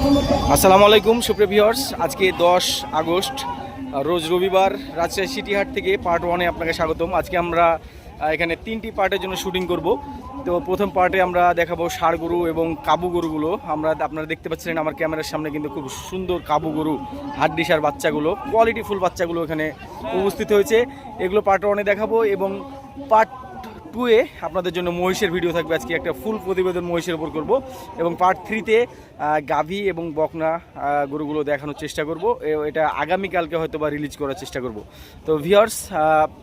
আসসালামু আলাইকুম, সুপ্রিয় ভিউয়ার্স আজকে দশ আগস্ট রোজ রবিবার রাজশাহী সিটিহাট থেকে পার্ট ওয়ানে আপনাকে স্বাগতম। আজকে আমরা এখানে তিনটি পার্টের জন্য শুটিং করব। তো প্রথম পার্টে আমরা দেখাবো ষাড় গরু এবং কাবু গরুগুলো। আমরা আপনারা দেখতে পাচ্ছিলেন আমার ক্যামেরার সামনে কিন্তু খুব সুন্দর কাবু গরু হাড্ডিসার বাচ্চাগুলো কোয়ালিটিফুল বাচ্চাগুলো এখানে উপস্থিত হয়েছে। এগুলো পার্ট ওয়ানে দেখাবো এবং পার্ট টুয়ে আপনাদের জন্য মহিষের ভিডিও থাকবে। আজকে একটা ফুল প্রতিবেদন মহিষের উপর করব এবং পার্ট থ্রিতে গাভী এবং বকনা গরুগুলো দেখানোর চেষ্টা করব। এটা আগামীকালকে হয়তো বা রিলিজ করার চেষ্টা করব। তো ভিওর্স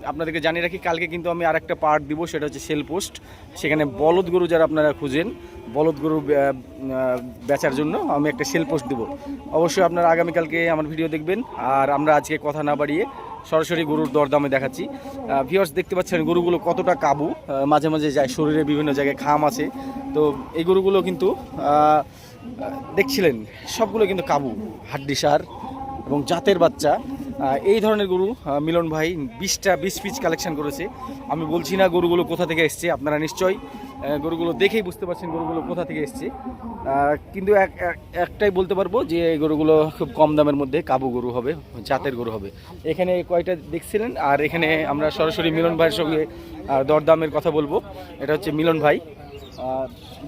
আপনাদেরকে জানিয়ে রাখি, কালকে কিন্তু আমি আরেকটা পার্ট দিব, সেটা হচ্ছে সেল পোস্ট সেখানে বলদ গরু যারা আপনারা খুঁজেন, বলদ গরু বেচার জন্য আমি একটা সেল পোস্ট দিব। অবশ্যই আপনারা আগামীকালকে আমার ভিডিও দেখবেন। আর আমরা আজকে কথা না বাড়িয়ে সরাসরি গরুর দরদামে দেখাচ্ছি। ভিউয়ার্স দেখতে পাচ্ছেন গরুগুলো কতটা কাবু। মাঝে মাঝে যায় শরীরে বিভিন্ন জায়গায় খাম আছে। তো এই গরুগুলো কিন্তু দেখছিলেন, সবগুলো কিন্তু কাবু, হাড্ডি সার এবং জাতের বাচ্চা। এই ধরনের গরু মিলন ভাই বিশটা, বিশ পিস কালেকশন করেছে। আমি বলছি না গরুগুলো কোথা থেকে এসছে, আপনারা নিশ্চয়ই গরুগুলো দেখেই বুঝতে পারছেন গরুগুলো কোথা থেকে এসছে। কিন্তু এক, এক- একটাই বলতে পারব যে এই গরুগুলো খুব কম দামের মধ্যে কাবু গরু হবে, জাতের গরু হবে। এখানে কয়টা দেখছিলেন? আর এখানে আমরা সরাসরি মিলন ভাইয়ের সঙ্গে দরদামের কথা বলব। এটা হচ্ছে মিলন ভাই।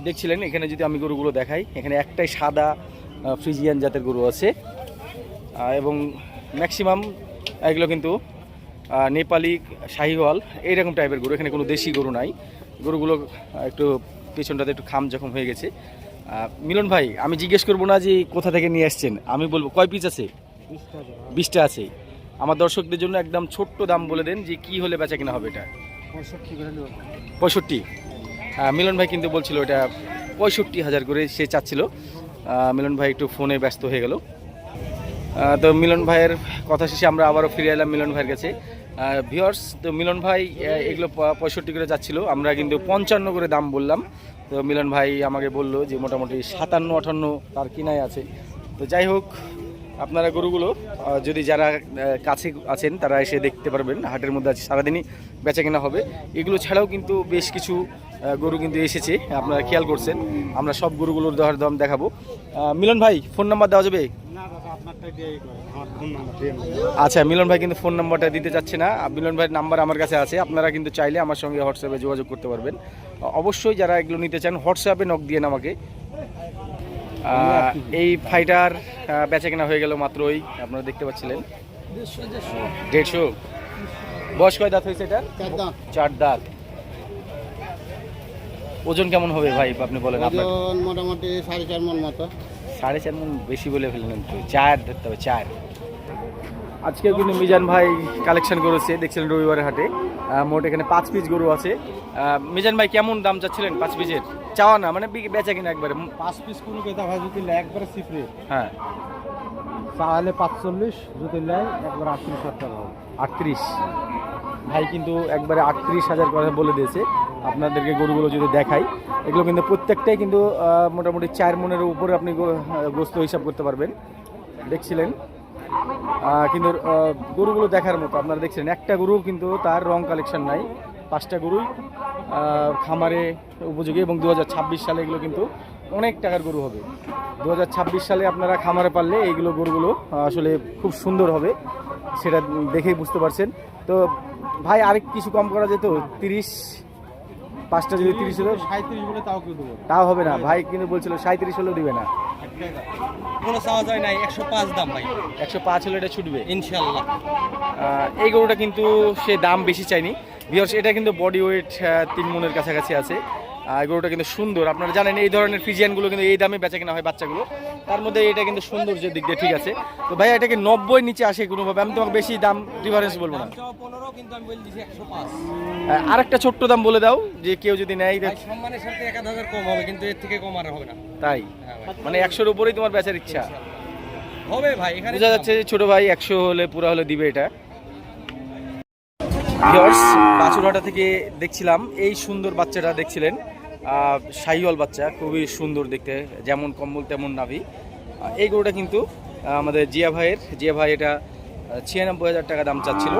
দেখছিলেন, এখানে যদি আমি গরুগুলো দেখাই, এখানে একটাই সাদা ফ্রিজিয়ান জাতের গরু আছে। এবং ম্যাক্সিমাম এগুলো কিন্তু নেপালি শাহিওয়াল, এইরকম টাইপের গরু। এখানে কোনো দেশি গরু নাই। গরুগুলো একটু পেছনটাতে একটু খাম যখন হয়ে গেছে। মিলন ভাই আমি জিজ্ঞেস করব না যে কোথা থেকে নিয়ে আসছেন? আমি বলব কয় পিস আছে? বিশটা আছে। আমার দর্শকদের জন্য একদম ছোট্ট দাম বলে দেন যে কি হলে বেচা কিনা হবে এটা। পঁয়ষট্টি হ্যাঁ মিলন ভাই কিন্তু বলছিল এটা পঁয়ষট্টি হাজার করে সে চাচ্ছিল। মিলন ভাই একটু ফোনে ব্যস্ত হয়ে গেল। তো মিলন ভাইয়ের কথা শেষে আমরা আবারও ফিরে এলাম মিলন ভাইয়ের কাছে। ভিওর্স তো মিলন ভাই এগুলো পঁয়ষট্টি করে যাচ্ছিল। আমরা কিন্তু পঞ্চান্ন করে দাম বললাম। তো মিলন ভাই আমাকে বলল যে মোটামুটি সাতান্ন আঠান্ন তার কিনায় আছে। তো যাই হোক, আপনারা গরুগুলো যদি যারা কাছে আছেন, তারা এসে দেখতে পারবেন। হাটের মধ্যে আছে সারাদিনই বেচা কেনা হবে। এগুলো ছাড়াও কিন্তু বেশ কিছু গরু কিন্তু এসেছে আপনারা খেয়াল করছেন আমরা সব গরুগুলোর দর দাম দেখাবো। মিলন ভাই ফোন নাম্বার দেওয়া যাবে? আচ্ছা মিলন ভাই কিন্তু ফোন নাম্বারটা দিতে চাচ্ছে না। মিলন ভাইয়ের নাম্বার আমার কাছে আছে আপনারা কিন্তু চাইলে আমার সঙ্গে হোয়াটসঅ্যাপে যোগাযোগ করতে পারবেন। অবশ্যই যারা এগুলো নিতে চান হোয়াটসঅ্যাপে নক দিয়ে আমাকে। এই ফাইটার বেচা কেনা হয়ে গেল মাত্রই আপনারা দেখতে পাচ্ছিলেন। দেড়শো। বয়স কয় দাঁত হয়েছে এটা? চার দাঁত। ওজন কেমন হবে ভাই আপনি বলেন ওজন মোটামুটি সাড়ে চার মন মতো। সাড়ে চার মন বেশি বলে ফেললেন তো চার ধরতে হবে চার। আজকেও কিন্তু মিজান ভাই কালেকশন করেছে দেখছিলেন রবিবারের হাটে। মোট এখানে পাঁচ পিস গরু আছে। মিজান ভাই কেমন দাম চাচ্ছিলেন পাঁচ পিসের চাওয়া না মানে বেচা কিনা একবারে? পাঁচ পিস কোনো কেতা ভাই যদি একবারে সিফরে। হ্যাঁ। তাহলে পাঁচচল্লিশ যদি নেয় একবার আটত্রিশ হাজার টাকা হবে। আটত্রিশ। ভাই কিন্তু একবারে আটত্রিশ হাজার কথা বলে দিয়েছে। আপনাদেরকে গরুগুলো যদি দেখাই এগুলো কিন্তু প্রত্যেকটাই কিন্তু মোটামুটি চার মনের উপরে আপনি গো- আহ, গোস্ত হিসাব করতে পারবেন। দেখছিলেন? কিন্তু গরুগুলো দেখার মতো আপনারা দেখছিলেন একটা গরু কিন্তু তার রং কালেকশন নাই। পাঁচটা গরুই খামারে উপযোগী এবং দু হাজার ছাব্বিশ সালে এগুলো কিন্তু অনেক টাকার গরু হবে। দু হাজার ছাব্বিশ সালে আপনারা খামারে পারলে এইগুলো গরুগুলো আসলে খুব সুন্দর হবে সেটা দেখেই বুঝতে পারছেন। তো ভাই আরেক কিছু কম করা যেত তিরিশ পাঁচটা যদি তিরিশ হলো? সাঁত্রিশ বলে তাও কেউ দেবো তাও হবে না। ভাই কিন্তু বলছিল সাঁত্রিশ হলেও দিবে না। কোনো চাওয়া যায় নাই একশো পাঁচ দাম ভাই। একশো পাঁচ হলে এটা ছুটবে? ইনশাল্লাহ। এই গরুটা কিন্তু সে দাম বেশি চাইনি এটা কিন্তু বডি ওয়েট তিন মনের কাছাকাছি আছে। গরুটা কিন্তু সুন্দর। আপনারা জানেন এই ধরনের ফিজিয়ানগুলো কিন্তু এই দামে বেচা কেনা হয় বাচ্চাগুলো। তার মধ্যে এটা কিন্তু সৌন্দর্যের দিক দিয়ে ঠিক আছে। তো ভাই এটাকে নব্বই নিচে আসে কোনোভাবে? আমি তোমাকে বেশি দাম ডিফারেন্স বলব না। আহ, আরেকটা ছোট্ট দাম বলে দাও যে কেউ যদি নেয় সম্মানের সাথে এক হাজার কম হবে কিন্তু এর থেকে কম আর হবে না। তাই? মানে একশোর উপরেই তোমার বেচার ইচ্ছা। হবে ভাই এখানে বোঝা যাচ্ছে যে ছোট ভাই একশো হলে পুরো হলে দিবে এটা। বাছুরহাটা থেকে দেখছিলাম এই সুন্দর বাচ্চাটা দেখছিলেন। শাহিওয়াল বাচ্চা খুবই সুন্দর দেখতে যেমন কম্বল তেমন নাভি। এই গরুটা কিন্তু আমাদের জিয়া ভাইয়ের। জিয়া ভাই এটা ছিয়ানব্বই হাজার টাকা দাম চাচ্ছিল।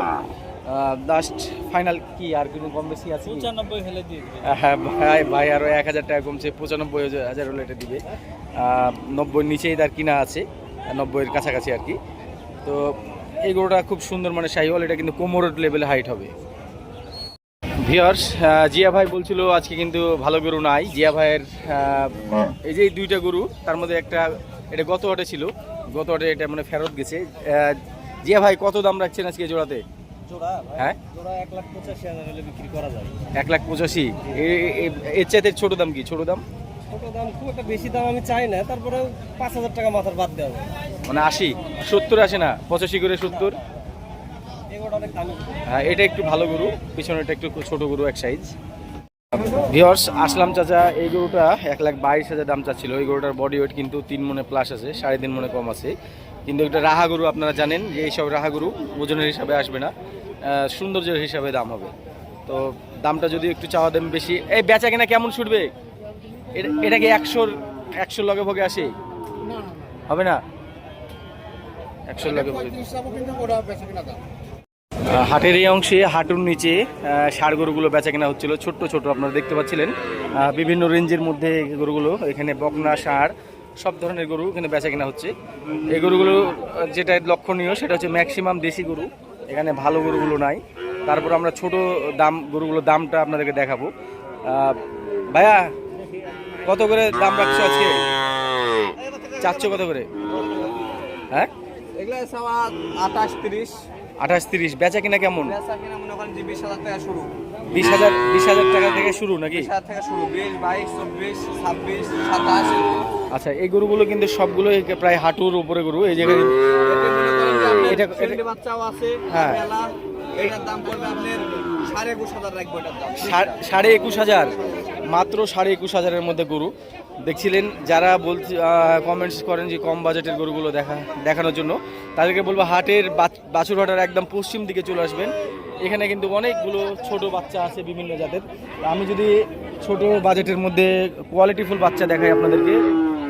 লাস্ট ফাইনাল কি আর কোনো কম বেশি আছে পঁচানব্বই হলে দিয়ে হ্যাঁ ভাই ভাই আরও এক হাজার টাকা কমছে পঁচানব্বই হাজার হলে এটা দিবে। নব্বইয়ের নিচেই তার কিনা আছে নব্বইয়ের কাছাকাছি আর কি। তো এই গরুটা খুব সুন্দর মানে শাহিওয়াল এটা কিন্তু কোমরের লেভেলে হাইট হবে। ভিয়ার্স জিয়া ভাই বলছিল আজকে কিন্তু ভালো গরু নাই। জিয়া ভাইয়ের এই যে দুইটা গরু তার মধ্যে একটা এটা গত হাটে ছিল। গত হাটে এটা মানে ফেরত গেছে। জিয়া ভাই কত দাম রাখছেন আজকে জোড়াতে? জোড়া হ্যাঁ? জোড়া এক লাখ পঁচাশি এর চাইতে ছোট দাম কি? ছোট দাম? ছোট দাম খুব একটা বেশি দাম আমি চাই না তারপরে পাঁচ হাজার টাকা মাথার বাদ দেওয়া মানে আশি সত্তর আসে না? পঁচাশি করে সত্তর এগুলো অনেক দামি হ্যাঁ এটা একটু ভালো গরু পিছনেটা একটু ছোট গরু এক সাইজ ভিওর্স আসলাম চাচা এই গরুটা এক লাখ বাইশ হাজার দাম চাচ্ছিল। এই গরুটার বডি ওয়েট কিন্তু তিন মনে প্লাস আছে সাড়ে তিন মনে কম আছে। কিন্তু একটা রাহা গরু আপনারা জানেন যে এইসব রাহা গরু ওজনের হিসাবে আসবে না সৌন্দর্যের হিসাবে দাম হবে। তো দামটা যদি একটু চাওয়া দেন বেশি এই বেচা কেনা কেমন ছুটবে? এটা- কি একশোর একশোর লগে ভোগে আসে হবে না? একশোর লগে ভোগে। হাটের এই অংশে, হাঁটুর নিচে ষাঁড় গরুগুলো বেচা কেনা হচ্ছিল, ছোট্ট ছোট আপনারা দেখতে পাচ্ছিলেন। বিভিন্ন রেঞ্জের মধ্যে গরুগুলো, এখানে বকনা, ষাঁড়, সব ধরনের গরু এখানে বেচা কেনা হচ্ছে। এই গরুগুলো যেটা লক্ষণীয়, সেটা হচ্ছে ম্যাক্সিমাম দেশি গরু, এখানে ভালো গরুগুলো নাই। তারপর আমরা ছোট দাম, গরুগুলোর দামটা আপনাদেরকে দেখাবো। ভাইয়া, কত করে দাম রাখছো আজকে? চারশো কত করে? হ্যাঁ? এগুলো তিরিশ। আঠাশ তিরিশ বেচা কিনা কেমন? বেচা কিনা মনে করেন যে বিশ হাজার টাকা শুরু। বিশ হাজার বিশ হাজার টাকা থেকে শুরু নাকি? বিশ হাজার টাকা শুরু বিশ বাইশ চব্বিশ ছাব্বিশ সাতাশ। আচ্ছা এই গরুগুলো কিন্তু সবগুলো প্রায় হাঁটুর উপরে গরু এই জায়গায় এটা- বাচ্চাও আছে হ্যাঁ। এটার দাম পড়বে আপনার সাড়ে একুশ হাজার রাখব এটার দাম। সা- সাড়ে একুশ হাজার মাত্র সাড়ে একুশ হাজারের মধ্যে গরু। দেখছিলেন যারা বলছে কমেন্টস করেন যে কম বাজেটের গরুগুলো দেখা দেখানোর জন্য তাদেরকে বলব হাটের বাছুরহাটার একদম পশ্চিম দিকে চলে আসবেন। এখানে কিন্তু অনেকগুলো ছোট বাচ্চা আছে বিভিন্ন জাতের। আমি যদি ছোট বাজেটের মধ্যে কোয়ালিটিফুল বাচ্চা দেখাই আপনাদেরকে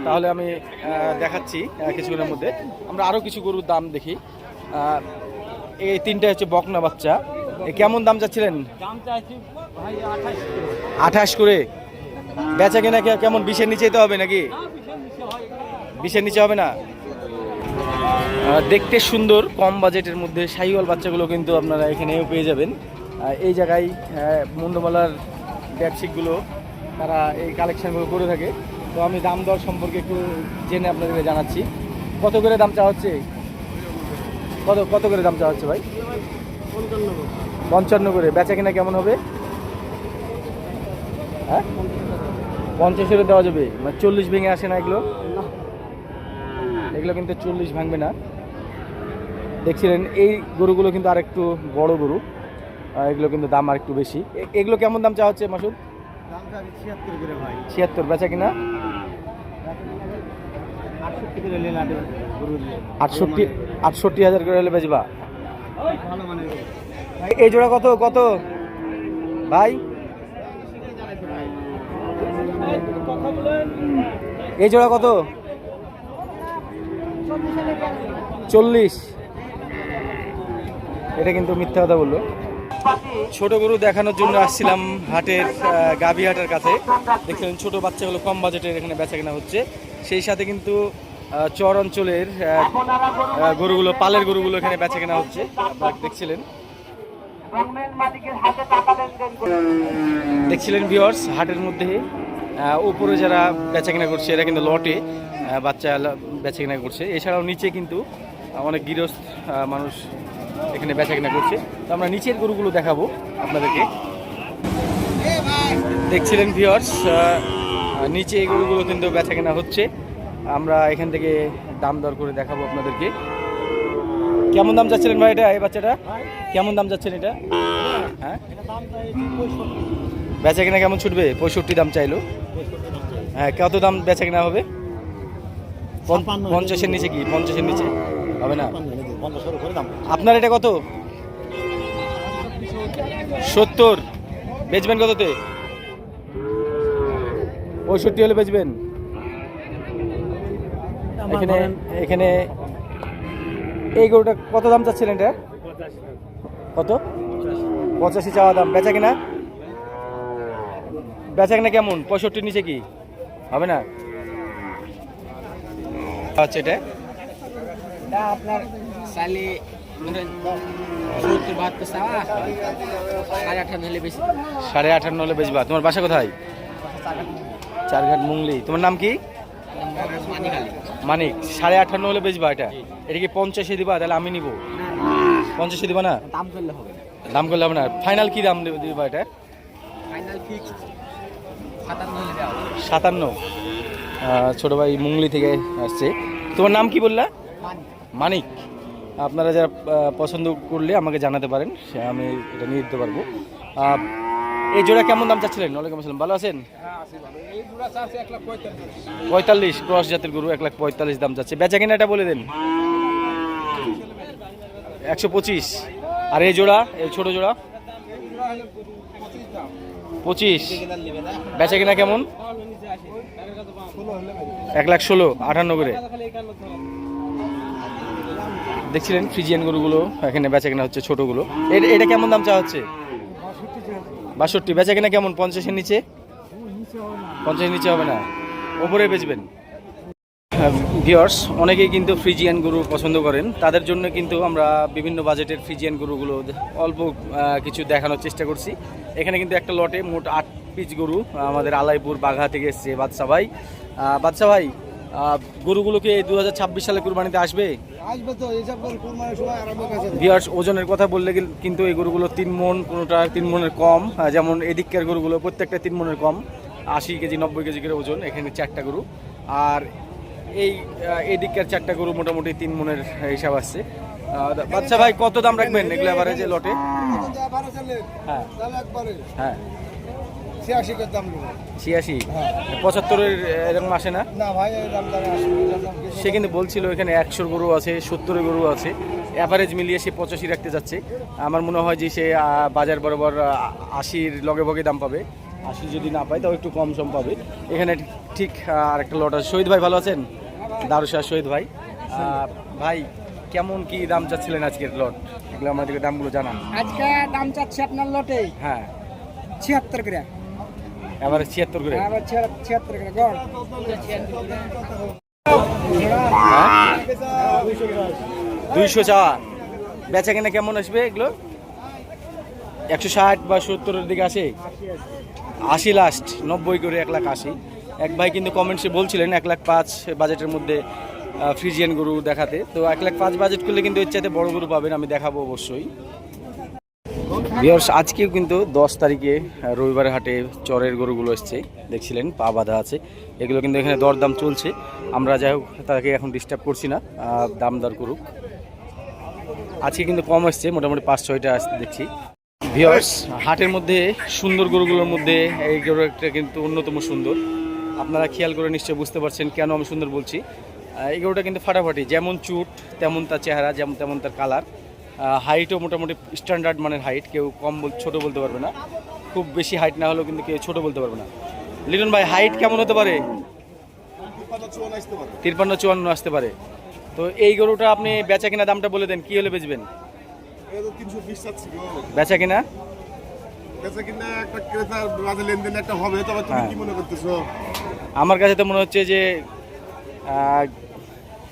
তাহলে আমি দেখাচ্ছি কিছুদিনের মধ্যে। আমরা আরও কিছু গরুর দাম দেখি। এই তিনটা হচ্ছে বকনা বাচ্চা। কেমন দাম চাচ্ছিলেন? আঠাশ করে? বেচা কেনা কেমন বিশের নিচেই তো হবে নাকি? বিশের নিচে হবে না? দেখতে সুন্দর, কম বাজেটের মধ্যে শাহিওয়াল বাচ্চাগুলো কিন্তু আপনারা এখানেও পেয়ে যাবেন। এই জায়গায় মুন্ডমালার ব্যবসায়িকগুলো তারা এই কালেকশানগুলো করে থাকে। তো আমি দাম দর সম্পর্কে একটু জেনে আপনাদেরকে জানাচ্ছি। কত করে দাম চাওয়া হচ্ছে? কত কত করে দাম চাওয়া হচ্ছে ভাই? পঞ্চান্ন করে। বেচা কেনা কেমন হবে? হ্যাঁ? পঞ্চাশেরও দেওয়া যাবে। মানে চল্লিশ ভেঙে আসে না এগুলো? এগুলো কিন্তু চল্লিশ ভাঙবে না। দেখছিলেন এই গরুগুলো কিন্তু আর একটু বড় গরু। এগুলো কিন্তু দাম আর একটু বেশি এগুলো কেমন দাম চাওয়া হচ্ছে মাসুদ? ছিয়াত্তর বেচা কিনা? আটষট্টি আটষট্টি হাজার করে হলে বেচবা। ভাই, এই জোড়া কত কত? ভাই? এই জোড়া কত? চল্লিশ। এটা কিন্তু মিথ্যা কথা বলল। ছোট গরু দেখানোর জন্য আসছিলাম হাটের গাভী হাটের কাছে। দেখলেন ছোট বাচ্চাগুলো কম বাজেটের এখানে বেচা কেনা হচ্ছে। সেই সাথে কিন্তু চর অঞ্চলের গরুগুলো, পালের গরুগুলো এখানে বেচা কেনা হচ্ছে। দেখছিলেন। দেখছিলেন ভিওর্স হাটের মধ্যে উপরে যারা বেচা কেনা করছে, এরা কিন্তু লটে বাচ্চা লা- বেচা কেনা করছে। এছাড়াও নিচে কিন্তু অনেক গৃহস্থ মানুষ এখানে বেচা কেনা করছে। তো আমরা নিচের গরুগুলো দেখাবো আপনাদেরকে। দেখছিলেন ভিওর্স নিচে এই গরুগুলো কিন্তু বেচা কেনা হচ্ছে। আমরা এখান থেকে দাম দর করে দেখাবো আপনাদেরকে। কেমন দাম যাচ্ছিলেন ভাই এটা, এই বাচ্চাটা? কেমন দাম যাচ্ছেন এটা? হ্যাঁ? বেচা কিনা কেমন ছুটবে? পঁয়ষট্টি দাম চাইলো। হ্যাঁ কত দাম বেচা কিনা হবে। পঞ্চাশের নিচে কি? পঞ্চাশের নিচে? হবে না? আপনার এটা কত? সত্তর। বেচবেন কততে? পঁয়ষট্টি হলে বেচবেন। এখানে এখানে এই গরুটা কত দাম চাচ্ছিলেন এটা? কত? পঁচাশি চাওয়া দাম। বেচা কিনা? বেচা কিনা কেমন? পঁয়ষট্টির নিচে কি? হবে না? আচ্ছা এটা? এটা আপনার সত্তর বাহাত্তর সাড়ে আঠারো হলে বেচবা তোমার বাসা কোথায়? চারঘাট মুংলি। তোমার নাম কি? মানিক। সাড়ে আঠান্ন হলে বেচবা এটা? এটা কি পঞ্চাশে দিবা? তাহলে আমি নিব। পঞ্চাশে দিবা না? দাম করলে হবে দাম করলে হবে না। ফাইনাল কি দাম দিবা এটা? ফাইনাল ফিক্স সাতান্ন। ছোট ভাই মুংলি থেকে আসছে। তোমার নাম কি বললা? মানিক। আপনারা যারা পছন্দ করলে আমাকে জানাতে পারেন আমি এটা নিয়ে দিতে পারব। এই জোড়া কেমন দাম চাচ্ছিলেন? ওয়ালাইকুম আসসালাম। ভালো আছেন? পঁয়তাল্লিশ। ক্রস জাতের গরু এক লাখ পঁয়তাল্লিশ দাম যাচ্ছে। বেচা কিনা এটা বলে দেন। একশো পঁচিশ। আর এই জোড়া, এই ছোট জোড়া? পঁচিশ। বেচা কিনা কেমন? এক লাখ ষোলো আটান্ন করে। দেখছিলেন ফ্রিজিয়ান গরুগুলো? এখানে বেচা কেনা হচ্ছে ছোটোগুলো। এটা কেমন দাম চাওয়া হচ্ছে? বাষট্টি। বেচা কেনা কেমন? পঞ্চাশের নিচে? পঞ্চাশের নিচে হবে না। ওপরে বেচবেন? ভিওর্স অনেকেই কিন্তু ফ্রিজিয়ান গরু পছন্দ করেন। তাদের জন্য কিন্তু আমরা বিভিন্ন বাজেটের ফ্রিজিয়ান গরুগুলো অল্প কিছু দেখানোর চেষ্টা করছি। এখানে কিন্তু একটা লটে মোট আট পিস গরু আমাদের আলাইপুর বাঘা থেকে এসছে বাদশা ভাই। বাদশা ভাই গরুগুলোকে দু হাজার ছাব্বিশ সালে কুরবানিতে আসবে? বিয়ার্স ওজনের কথা বললে কিন্তু এই গরুগুলো তিন মন কোনোটা তিন মনের কম। যেমন এদিককার গরুগুলো প্রত্যেকটা তিন মনের কম। আশি কেজি নব্বই কেজি করে ওজন এখানে চারটা গরু। আর এই এদিককার চারটা গরু মোটামুটি তিন মনের হিসাব আসছে বাচ্চা ভাই কত দাম রাখবেন এগুলো এবারে যে লটে? হ্যাঁ। হ্যাঁ। ছিয়াশি? ছিয়াশি পঁচাত্তরের এরকম আসে না? সে কিন্তু বলছিল এখানে একশোর গরু আছে সত্তরের গরু আছে। অ্যাভারেজ মিলিয়ে সে পঁচাশি রাখতে যাচ্ছে। আমার মনে হয় যে সে বাজার বরাবর আশির লগে ভগে দাম পাবে। আশি যদি না পায় তাও একটু কম সম পাবে। এখানে ঠিক আহ, আরেকটা লট আছে। শহীদ ভাই ভালো আছেন? দারুশাহ শহীদ ভাই। ভাই কেমন কি দাম চাচ্ছিলেন আজকের লট এগুলো আমাদেরকে দামগুলো জানান। আজকে দাম চাচ্ছে আপনার লটে হ্যাঁ। ছিয়াত্তর করে। এবারে ছিয়াত্তর করে। ছিয়াত্তর করে গড়। দুইশো চাওয়া বেচা কেনা কেমন আসবে এগুলো? একশো ষাট বা সত্তরের দিকে আসে? আশি লাস্ট নব্বই করে এক লাখ আশি। এক ভাই কিন্তু কমেন্টসে বলছিলেন, এক লাখ পাঁচ বাজেটের মধ্যে ফ্রিজিয়ান গরু দেখাতে। তো এক লাখ পাঁচ বাজেট করলে কিন্তু এর চাইতে বড় গরু পাবেন, আমি দেখাবো অবশ্যই। ভিওর্স আজকেও কিন্তু দশ তারিখে রবিবার হাটে চরের গরুগুলো এসছে, দেখছিলেন, পা বাঁধা আছে। এগুলো কিন্তু এখানে দরদাম চলছে। আমরা যাই হোক, তাকে এখন ডিস্টার্ব করছি না দাম দর করুক। আজকে কিন্তু কম এসছে, মোটামুটি পাঁচ ছয়টা আসতে দেখছি। ভিওর্স হাটের মধ্যে সুন্দর গরুগুলোর মধ্যে এই গরুটা কিন্তু অন্যতম সুন্দর। আপনারা খেয়াল করে নিশ্চয়ই বুঝতে পারছেন কেন আমি সুন্দর বলছি। এই গরুটা কিন্তু ফাটাফাটি যেমন চুট তেমন তার চেহারা যেমন তেমন তার কালার হাইটও মোটামুটি স্ট্যান্ডার্ড মানের হাইট কেউ কম বল ছোটো বলতে পারবে না। খুব বেশি হাইট না হলেও কিন্তু কেউ ছোটো বলতে পারবে না। লিটন ভাই হাইট কেমন হতে পারে? তিরপান্ন চুয়ান্ন আসতে পারে। তো এই গরুটা আপনি বেচা কিনা দামটা বলে দেন কি হলে বেচবেন? বেচা কিনা? বেচা কিনা একটা ক্রেতার লেনদেন একটা হবে তবে তুমি। কি মনে করতেছো? আমার কাছে তো মনে হচ্ছে যে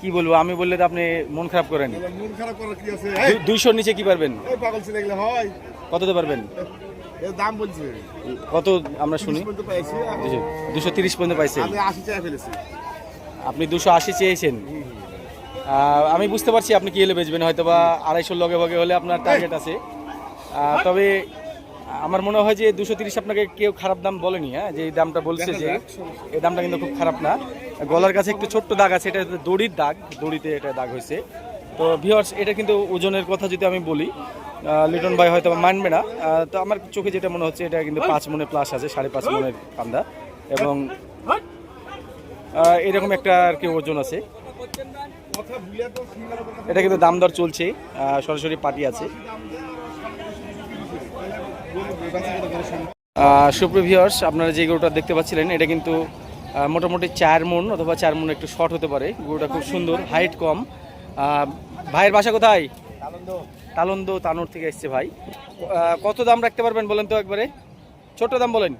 কি বলব আমি বললে তো আপনি মন খারাপ করেন। এবার মন খারাপ করার কি আছে? দুইশোর নিচে কি পারবেন? পাগল ছেলে হয়। কততে পারবেন? দাম বলছে। কত আমরা শুনি? পাইছি দুশো তিরিশ পর্যন্ত ফেলেছি। আপনি দুশো আশি চেয়েছেন। আমি বুঝতে পারছি আপনি কি হলে বেচবেন হয়তো বা আড়াইশোর লগে ভগে হলে আপনার টার্গেট আছে। তবে আমার মনে হয় যে দুশো তিরিশ আপনাকে কেউ খারাপ দাম বলেনি হ্যাঁ? যে এই দামটা বলছে যে এই দামটা কিন্তু খুব খারাপ না। গলার কাছে একটু ছোট্ট দাগ আছে এটা দড়ির দাগ দড়িতে এটা দাগ হয়েছে। তো ভিওর্স এটা কিন্তু ওজনের কথা যদি আমি বলি লিটন ভাই হয়তো মানবে না। তো আমার চোখে যেটা মনে হচ্ছে এটা কিন্তু পাঁচ মনে প্লাস আছে সাড়ে পাঁচ মনের কান্দা এবং এরকম একটা আর কি ওজন আছে। এটা কিন্তু দাম দর চলছে সরাসরি পার্টি আছে। সুপ্রিভিয়ার্স আপনারা যে গরুটা দেখতে পাচ্ছিলেন, এটা কিন্তু মোটামুটি চার মন অথবা চার মন একটু শর্ট হতে পারে। গরুটা খুব সুন্দর হাইট কম। ভাইয়ের বাসা কোথায়? তালন্দ। তানোর থেকে এসছে ভাই। কত দাম রাখতে পারবেন বলেন তো একবারে? ছোট দাম বলেন।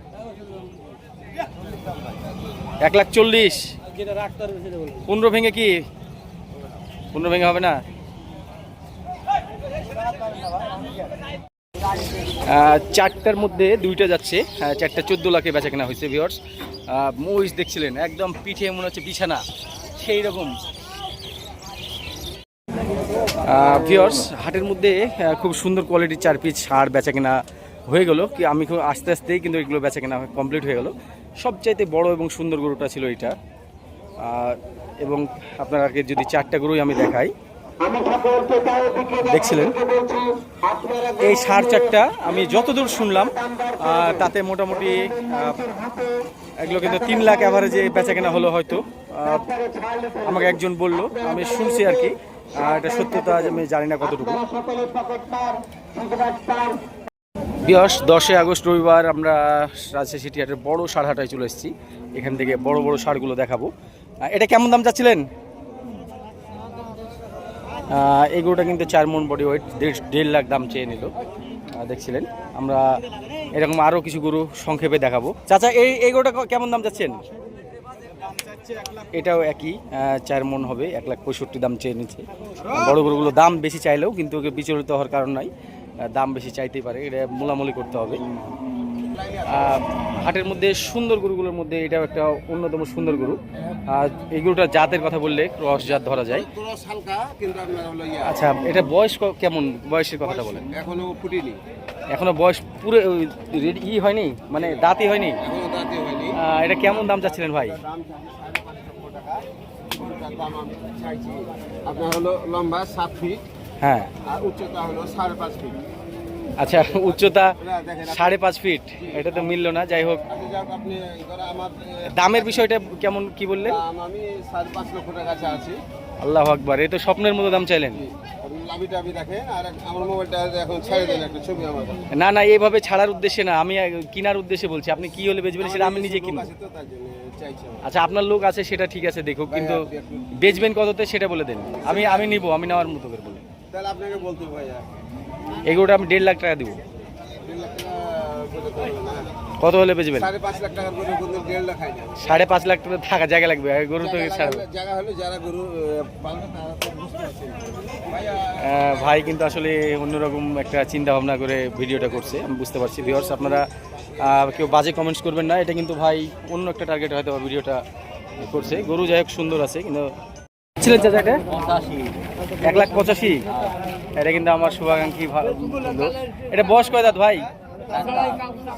এক লাখ চল্লিশ। পনেরো ভেঙে কি? পনেরো ভেঙে হবে না? চারটার মধ্যে দুইটা যাচ্ছে। চারটা চোদ্দ লাখে বেচা কেনা হয়েছে ভিওর্স মহিষ দেখছিলেন, একদম পিঠে মনে হচ্ছে বিছানা, সেই রকম। ভিওর্স হাটের মধ্যে খুব সুন্দর কোয়ালিটির চার পিস সার বেচা কেনা হয়ে গেল। কি, আমি খুব আস্তে আস্তেই কিন্তু এগুলো বেচা কেনা কমপ্লিট হয়ে গেল। সবচাইতে বড় এবং সুন্দর গরুটা ছিল এটা। এবং আপনাকে যদি চারটা গরুই আমি দেখাই দেখছিলেন? এই সার চারটা আমি যতদূর শুনলাম তাতে মোটামুটি এগুলো কিন্তু তিন লাখ অ্যাভারেজে বেচা কেনা হলো হয়তো। আমাকে একজন বলল আমি শুনছি আর কি। এটা সত্যতা আমি জানি না কতটুকু। বিয়স দশই আগস্ট রবিবার আমরা রাজশাহী সিটি হাটের বড় সার হাটায় চলে এসেছি। এখান থেকে বড় বড় সারগুলো দেখাবো। এটা কেমন দাম চাচ্ছিলেন? এই কিন্তু চার মন বডি ওয়েট দেড় দেড় লাখ দাম চেয়ে নিল। দেখছিলেন। আমরা এরকম আরও কিছু গরু সংক্ষেপে দেখাবো। চাচা, এই এই কেমন দাম চাচ্ছেন এটাও একই চার মন হবে, এক লাখ পঁয়ষট্টি দাম চেয়ে নিচ্ছে। বড় গরুগুলো দাম বেশি চাইলেও কিন্তু ওকে বিচলিত হওয়ার কারণ নাই। দাম বেশি চাইতেই পারে, এটা মোলামুলি করতে হবে। হাটের মধ্যে সুন্দর গরুগুলোর মধ্যে এটাও একটা অন্যতম সুন্দর গরু। আর এই গরুটা জাতের কথা বললে ক্রস জাত ধরা যায়। আচ্ছা এটা বয়স কেমন বয়সের কথাটা বলেন? এখনও ফুটিনি এখনও বয়স পুরো রেডি ই হয়নি? মানে দাঁতই হয়নি? এটা কেমন দাম চাচ্ছিলেন ভাই? আপনার হলো লম্বা সাত ফিট হ্যাঁ। আর উচ্চতা হলো সাড়ে পাঁচ ফিট আচ্ছা উচ্চতা সাড়ে পাঁচ ফিট এটা তো মিললো না যাই হোক। এ, দামের বিষয়টা কেমন কি বললেন? আল্লাহ আকবার এই তো স্বপ্নের মতো দাম চাইলেন। না না এইভাবে ছাড়ার উদ্দেশ্যে না আমি কেনার উদ্দেশ্যে বলছি আপনি কি হলে বেচবেন সেটা আমি নিজে আমি। আচ্ছা আপনার লোক আছে সেটা ঠিক আছে দেখুক কিন্তু বেচবেন কততে সেটা বলে দেন। আমি আমি নিব আমি নেওয়ার মতো করে বলে। তাহলে আপনাকে বলতে ভাইয়া এগুলোটা আমি দেড় লাখ টাকা দিব। দেড় লাখ টাকা করে তো হলো না। কত হলে বেচবেন সাড়ে পাঁচ লাখ টাকা থাকা জায়গা লাগবে গরু তো ভাই কিন্তু আসলে অন্যরকম একটা চিন্তা ভাবনা করে ভিডিওটা করছে আমি বুঝতে পারছি। ভিউয়ার্স আপনারা কেউ বাজে কমেন্টস করবেন না এটা কিন্তু ভাই অন্য একটা টার্গেট হয়তো বা ভিডিওটা করছে। গরু যাই হোক সুন্দর আছে কিন্তু ছিলেন চাচা এটা? এক লাখ পঁচাশি। এটা কিন্তু আমার শুভাকাঙ্ক্ষী ভা- লোক। এটা বয়স কয় দাঁত ভাই?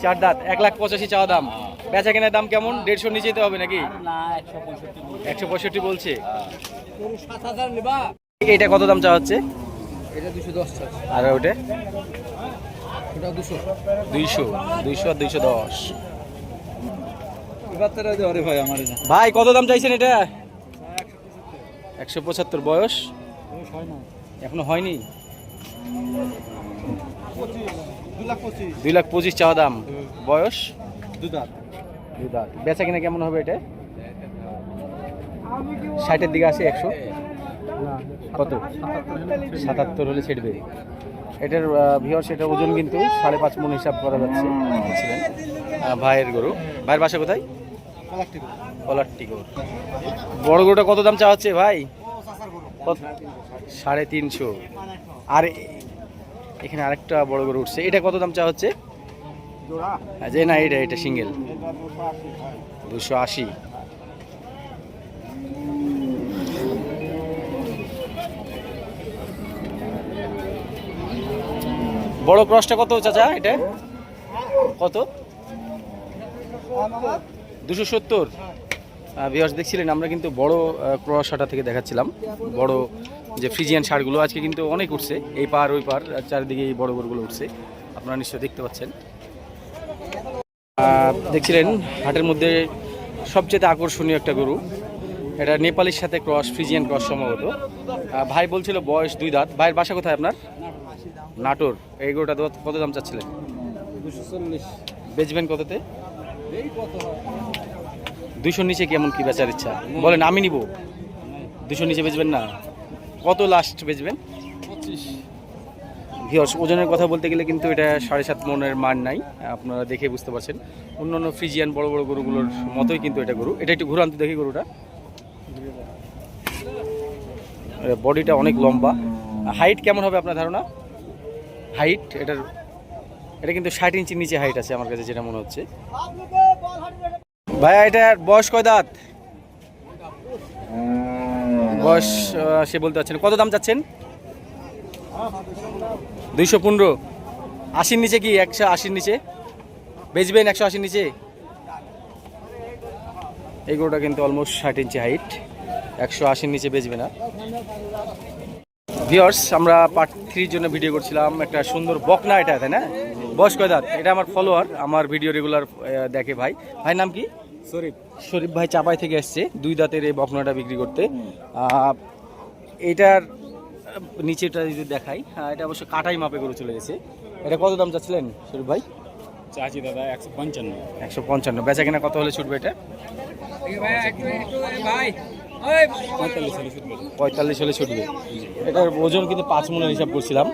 চার দাঁত। এক লাখ পঁচাশি চাওয়া দাম। বেচা কেনার দাম কেমন? দেড়শো নিচে তো হবে নাকি? একশো পঁয়ষট্টি বলছে। এটা কত দাম চাওয়া হচ্ছে? আর ওটা? দুইশো। দুইশো আর দুইশো দশ। ভাই, কত দাম চাইছেন এটা? একশো পঁচাত্তর বয়স। এখনও হয়নি? দুই লাখ পঁচিশ চাওয়া দাম। বয়স? দু দাঁত দুই দাঁত। বেচা কিনা কেমন হবে এটা? ষাটের দিকে আসে একশো। কত? সাতাত্তর হলে ছেড়বে। এটার ভিওর সেটার ওজন কিন্তু সাড়ে পাঁচ মন হিসাব করা যাচ্ছে। ভাইয়ের গরু। ভাইয়ের বাসা কোথায়? কলারটি গরু। বড় গরুটা কত দাম চাওয়া হচ্ছে ভাই? সাড়ে তিনশো। আর এখানে আরেকটা বড় গরু উঠছে। এটা কত দাম চাওয়া হচ্ছে? যে না এটা এটা সিঙ্গেল। দুশো আশি। বড় ক্রসটা কত চাচা এটা? কত? দুশো সত্তর। ভিওয়ার্স দেখছিলেন আমরা কিন্তু বড় ক্রস হাটা থেকে দেখাচ্ছিলাম। বড় যে ফ্রিজিয়ান সারগুলো আজকে কিন্তু অনেক উঠছে। এই পার ওই পার চারিদিকে এই বড় গরুগুলো উঠছে। আপনারা নিশ্চয়ই দেখতে পাচ্ছেন। দেখছিলেন হাটের মধ্যে সবচেয়ে আকর্ষণীয় একটা গরু। এটা নেপালের সাথে ক্রস ফ্রিজিয়ান ক্রস সম্ভবত। ভাই বলছিল বয়স দুই দাঁত। ভাইয়ের বাসা কোথায় আপনার? নাটোর। এই গরুটা কত দাম চাচ্ছিলেন? দুশো চল্লিশ। বেচবেন কততে? দুশোর নিচে কেমন কি বেচার ইচ্ছা? বলেন আমি নিব। দুশোর নিচে বেচবেন না? কত লাস্ট বেচবেন? ভিওর্স ওজনের কথা বলতে গেলে কিন্তু এটা সাড়ে সাত মনের মান নাই। আপনারা দেখে বুঝতে পারছেন। অন্যান্য ফ্রিজিয়ান বড় বড় গরুগুলোর মতোই কিন্তু এটা গরু। এটা একটু ঘুরান্ত দেখি গরুটা। বডিটা অনেক লম্বা। হাইট কেমন হবে আপনার ধারণা? হাইট এটার এটা কিন্তু ষাট ইঞ্চির নিচে হাইট আছে আমার কাছে যেটা মনে হচ্ছে। ভাইয়া এটার বয়স কয় দাঁত? বয়স সে বলতে পারছেন কত দাম চাচ্ছেন? দুইশো পনেরো। আশির নিচে কি? একশো আশির নিচে? বেচবেন একশো আশির নিচে? এই গরুটা কিন্তু অলমোস্ট ষাট ইঞ্চি হাইট একশো আশির নিচে বেচবে না। ভিওর্স আমরা পার্ট থ্রির জন্য ভিডিও করছিলাম। একটা সুন্দর বকনা এটা, তাই না? বয়স কয় দাঁত? এটা আমার ফলোয়ার আমার ভিডিও রেগুলার দেখে ভাই। ভাই নাম কি? শরীফ শরীফ ভাই চাপাই থেকে এসছে দুই দাঁতের এই বকনাটা বিক্রি করতে। এটার নিচেটা যদি দেখাই এটা অবশ্য কাটাই মাপে করে চলে গেছে। এটা কত দাম চাচ্ছিলেন শরীফ ভাই? চাচি দাদা একশো পঞ্চান্ন। একশো পঞ্চান্ন। বেচা কিনা কত হলে ছুটবে এটা? পঁয়তাল্লিশ হলে শুধু পঁয়তাল্লিশ হলে ছুটবে। এটার ওজন কিন্তু পাঁচ মনের হিসাব করছিলাম।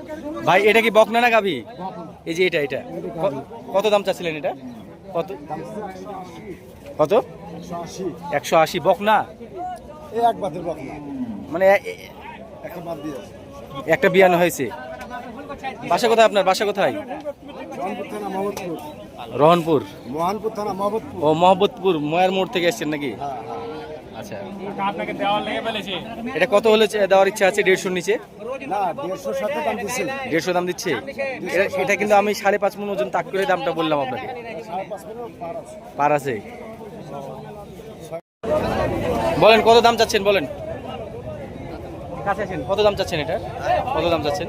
ভাই এটা কি বকনা না গাভি? এই যে এটা এটা। কত দাম চাচ্ছিলেন এটা? কত? কত? একশো আশি। বাতের বকনা মানে একটা বিয়ানো হয়েছে। বাসা কোথায় আপনার? বাসা কোথায়? রহনপুর। মোহানপুর থানা মোহাম্মদপুর। ও মোহাম্মদপুর ময়ার মোড় থেকে এসছেন নাকি? হ্যাঁ হ্যাঁ। আচ্ছা। এটা কত হলে দেওয়ার ইচ্ছা আছে? দেড়শোর নিচে? না দেড়শো দাম দিচ্ছে? এটা- কিন্তু আমি সাড়ে পাঁচ মন ওজন তাক করে দামটা বললাম আপনাকে। পার আছে। বলেন কত দাম চাচ্ছেন বলেন। কাছে আছেন কত দাম চাচ্ছেন এটা? কত দাম চাচ্ছেন?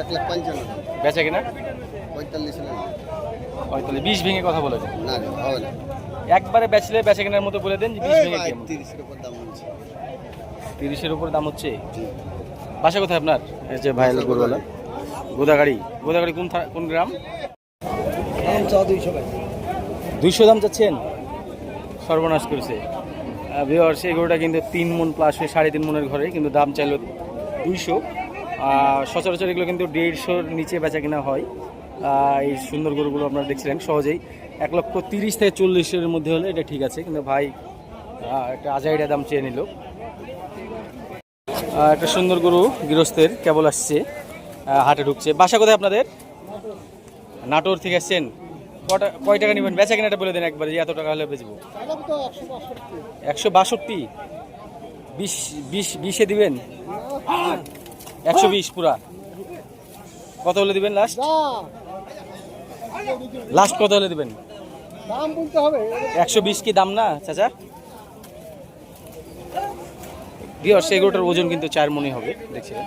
এক লাখ পঞ্চান্ন। বেচা কিনা? পঁয়তাল্লিশ পঁয়তাল্লিশ বিশ ভেঙে কথা বলে দেন। না হবে না। একবারে বেচলে বেচা কেনার মতো বলে দেন যে বিশ ভেঙে তিরিশের উপর দাম বলছে তিরিশের উপরে দাম হচ্ছে? বাসা কোথায় আপনার? এই যে গরুওয়ালা। গোদাগাড়ি। গোদাগাড়ি কোন থা- কোন গ্রাম? দুইশো দাম চাচ্ছেন? সর্বনাশ করেছে। ভিওয়ার্স এই গরুটা কিন্তু তিন মন প্লাস হয়ে সাড়ে তিন মনের ঘরে, কিন্তু দাম চাইলো দুইশো। সচরাচর এগুলো কিন্তু দেড়শোর নিচে বেচা কিনা হয়। এই সুন্দর গরুগুলো আপনারা দেখছিলেন সহজেই। এক লক্ষ তিরিশ থেকে চল্লিশের মধ্যে হলে এটা ঠিক আছে, কিন্তু ভাই একটা আজাইটা দাম চেয়ে নিল। একটা সুন্দর গরু গৃহস্থের কেবল আসছে হাটে ঢুকছে। বাসা কোথায় আপনাদের? নাটোর থেকে আসছেন? কটা, কয় টাকা নেবেন? বেচা কেনাটা বলে দেন একবারে যে এত টাকা হলে বেচবো। একশো বাষট্টি। বিশ বিশ, বিশে দিবেন? একশো বিশ পুরা। কত হলে দিবেন লাস্ট লাস্ট কত হলে দিবেন? একশো বিশ কি দাম না, চাচা? বিয়র সেই গরুটার ওজন কিন্তু চার মনে হবে দেখছিলেন